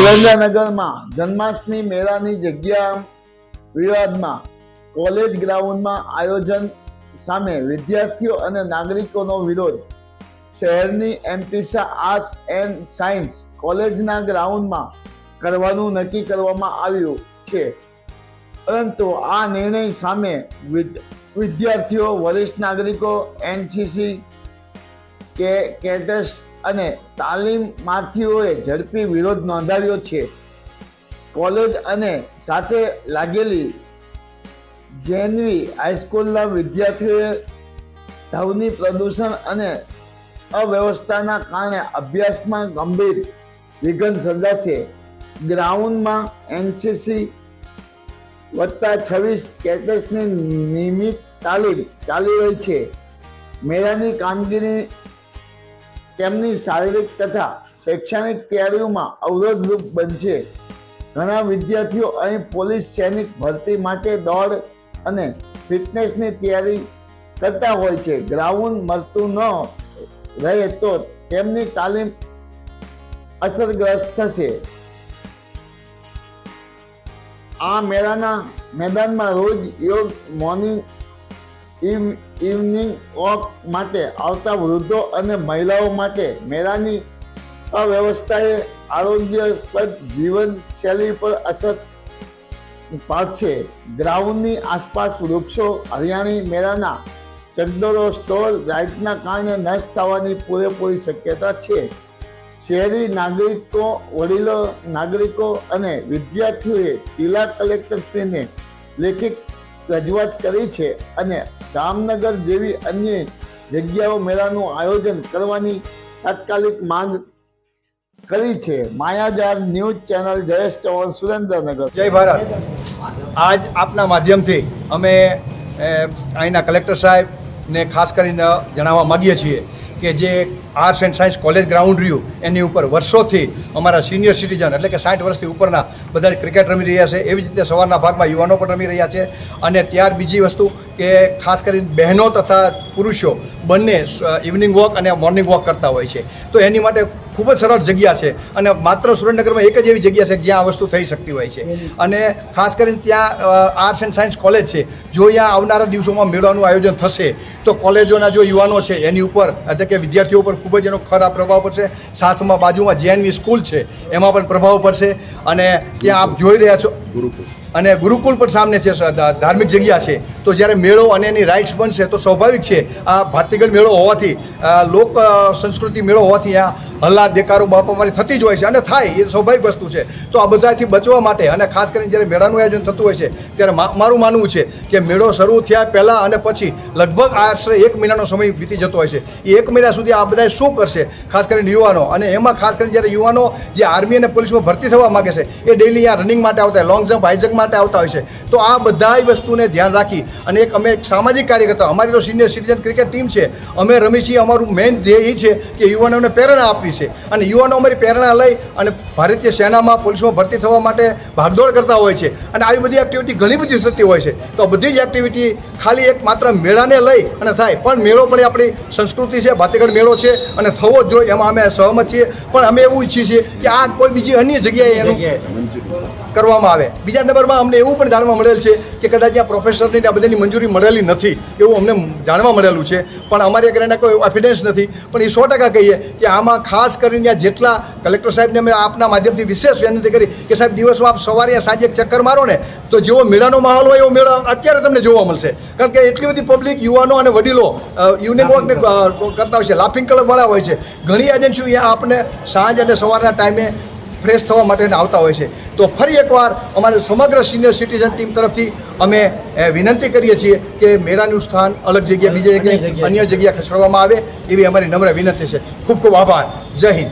સુરેન્દ્રનગરમાં જન્માષ્ટમી મેળાની જગ્યા વિવાદમાં કોલેજ ગ્રાઉન્ડમાં આયોજન સામે વિદ્યાર્થીઓ અને નાગરિકોનો વિરોધ. શહેરની એમપીસા આર્ટ્સ એન્ડ સાયન્સ કોલેજના ગ્રાઉન્ડમાં કરવાનું નક્કી કરવામાં આવ્યું છે. પરંતુ આ નિર્ણય સામે વિદ- વિદ્યાર્થીઓ, વરિષ્ઠ નાગરિકો, એનસીસી કે, કેડેટ્સ અને તાલીમાર્થીઓએ ઝડપી વિરોધ નોંધાવ્યો છે. કોલેજ અને સાથે લાગેલી જેનવી હાઈસ્કૂલના વિદ્યાર્થીઓએ ધ્વનિ પ્રદૂષણ અને અવ્યવસ્થાના કારણે અભ્યાસમાં ગંભીર વિઘન સર્જાશે ગ્રાઉન્ડમાં એનસીસી વત્તા છવ્વીસ કેડેટ્સની નિયમિત તાલીમ ચાલી રહી છે. મેળાની કામગીરી તેમની શારીરિક તથા શૈક્ષણિક તૈયારીઓમાં અવરોધરૂપ બનશે. ઘણા વિદ્યાર્થીઓ અહીં પોલીસ સૈનિક ભરતી માટે દોડ અને ફિટનેસની તૈયારી કરતા હોય છે. ગ્રાઉન્ડ મળતું ન રહે તો તેમની તાલીમ અસરગ્રસ્ત થશે. આ મેળાના મેદાનમાં રોજ યોગ, મોર્નિંગ ઇવનિંગ વોક માટે આવતા વૃદ્ધો અને મહિલાઓ માટે મેળાની અવ્યવસ્થાએ આરોગ્યસ્પદ જીવનશૈલી પર અસર પાડશે. ગ્રાઉન્ડની આસપાસ વૃક્ષો હરિયાણી મેળાના ચંદરો સ્ટોલ, લાઇટના કારણે નષ્ટ થવાની પૂરેપૂરી શક્યતા છે. શહેરી નાગરિકો, વડીલો, નાગરિકો અને વિદ્યાર્થીઓએ જિલ્લા કલેક્ટરશ્રીને લેખિત રજૂઆત કરી છે અને જામનગર જેવી અન્ય જગ્યાઓ મેળાનું આયોજન કરવાની તાત્કાલિક માંગ કરી છે. Mayajar news channel, Jayesh Chauhan, Surendranagar. જય ભારત. આજ આપના માધ્યમથી અમે અહીંના કલેક્ટર સાહેબને ખાસ કરીને જણાવવા માગીએ છીએ. કે જે arts and science college ground રહ્યું, એની ઉપર વર્ષોથી અમારા સિનિયર સિટીઝન એટલે કે સાઠ વર્ષથી ઉપરના બધા ક્રિકેટ રમી રહ્યા છે. એવી જ રીતે સવારના ભાગમાં યુવાનો પણ રમી રહ્યા છે. અને ત્યાર બીજી વસ્તુ કે ખાસ કરીને બહેનો તથા પુરુષો બંને ઇવનિંગ વોક અને મોર્નિંગ વોક કરતા હોય છે. તો એની માટે ખૂબ જ સરળ જગ્યા છે. અને માત્ર સુરેન્દ્રનગરમાં એક જ એવી જગ્યા છે જ્યાં આ વસ્તુ થઈ શકતી હોય છે. અને ખાસ કરીને ત્યાં આર્ટ્સ એન્ડ સાયન્સ કોલેજ છે. જો અહીંયા આવનારા દિવસોમાં મેળાનું આયોજન થશે તો કોલેજોના જો યુવાનો છે એની ઉપર એટલે કે વિદ્યાર્થીઓ પર ખૂબ જ એનો ખરાબ પ્રભાવ પડશે. સાથમાં બાજુમાં જેએનવી સ્કૂલ છે એમાં પણ પ્રભાવ પડશે. અને ત્યાં આપ જોઈ રહ્યા છો. અને ગુરુકુળ પણ સામને છે ધાર્મિક જગ્યા છે. તો જ્યારે મેળો અને એની રાઇટ્સ બનશે તો સ્વાભાવિક છે, આ ભાતીગળ મેળો હોવાથી લોક સંસ્કૃતિ મેળો હોવાથી આ હલ્લા દેકારો બાપામારી થતી જ હોય છે અને થાય, એ સ્વાભાવિક વસ્તુ છે. તો આ બધાથી બચવા માટે અને ખાસ કરીને જ્યારે મેળાનું આયોજન થતું હોય છે, ત્યારે મારું માનવું છે કે મેળો શરૂ થયા પહેલાં અને પછી લગભગ આશરે એક મહિનાનો સમય વીતી જતો હોય છે. એ એક મહિના સુધી આ બધા શું કરશે? ખાસ કરીને યુવાનો. અને એમાં ખાસ કરીને જ્યારે યુવાનો જે આર્મી અને પોલીસમાં ભરતી થવા માગે છે, એ ડેલી અહીંયા રનિંગ માટે આવતા હોય. લોંગ જમ્પ હાઈ જમ્પ માટે આવતા હોય છે. તો આ બધા વસ્તુને ધ્યાન રાખી અને એક અમે એક સામાજિક કાર્યકર્તા, અમારી તો સિનિયર સિટીઝન ક્રિકેટ ટીમ છે. અમે રમી છીએ અમારું મેઇન ધ્યેય એ છે કે યુવાનોને પ્રેરણા આપવી છે. અને યુવાનો અમારી પ્રેરણા લઈ અને ભારતીય સેનામાં, પોલીસમાં ભરતી થવા માટે ભાગદોડ કરતા હોય છે. અને આવી બધી એક્ટિવિટી ઘણી બધી થતી હોય છે. તો બધી જ એક્ટિવિટી ખાલી એક માત્ર મેળાને લઈ અને થાય. પણ મેળો પણ આપણી સંસ્કૃતિ છે, ભાતીગઢ મેળો છે અને થવો જ જોઈએ. એમાં અમે સહમત છીએ. પણ અમે એવું ઈચ્છીએ છીએ કે આ કોઈ બીજી અન્ય જગ્યાએ કરવામાં આવે. બીજા નંબરમાં અમને એવું પણ જાણવા મળેલ છે કે કદાચ આ પ્રોફેસરની આ બધાની મંજૂરી મળેલી નથી એવું અમને જાણવા મળેલું છે. પણ અમારી આગળ એના કોઈ એફિડન્સ નથી. પણ એ સો ટકા કહીએ કે આમાં ખાસ કરીને આ જેટલા કલેક્ટર સાહેબને અમે આપના માધ્યમથી વિશેષ વિનંતી કરી કે સાહેબ દિવસો આપ સવારે સાંજે એક ચક્કર મારો ને તો જેવો મેળાનો માહોલ હોય એવો મેળો અત્યારે તમને જોવા મળશે. કારણ કે એટલી બધી પબ્લિક યુવાનો અને વડીલો યુનિયન વોકને કરતા હોય છે લાફિંગ ક્લબવાળા હોય છે. ઘણી એજન્સીઓ અહીંયા આપને સાંજ અને સવારના ટાઈમે ફ્રેશ થવા માટે આવતા હોય છે. તો ફરી એકવાર અમારે સમગ્ર સિનિયર સિટીઝન ટીમ તરફથી અમે વિનંતી કરીએ છીએ કે મેળાનું સ્થાન અલગ જગ્યા બીજે જગ્યાએ. અન્ય જગ્યાએ ખસેડવામાં આવે એવી અમારી નમ્ર વિનંતી છે. ખૂબ ખૂબ આભાર. જય હિન્દ.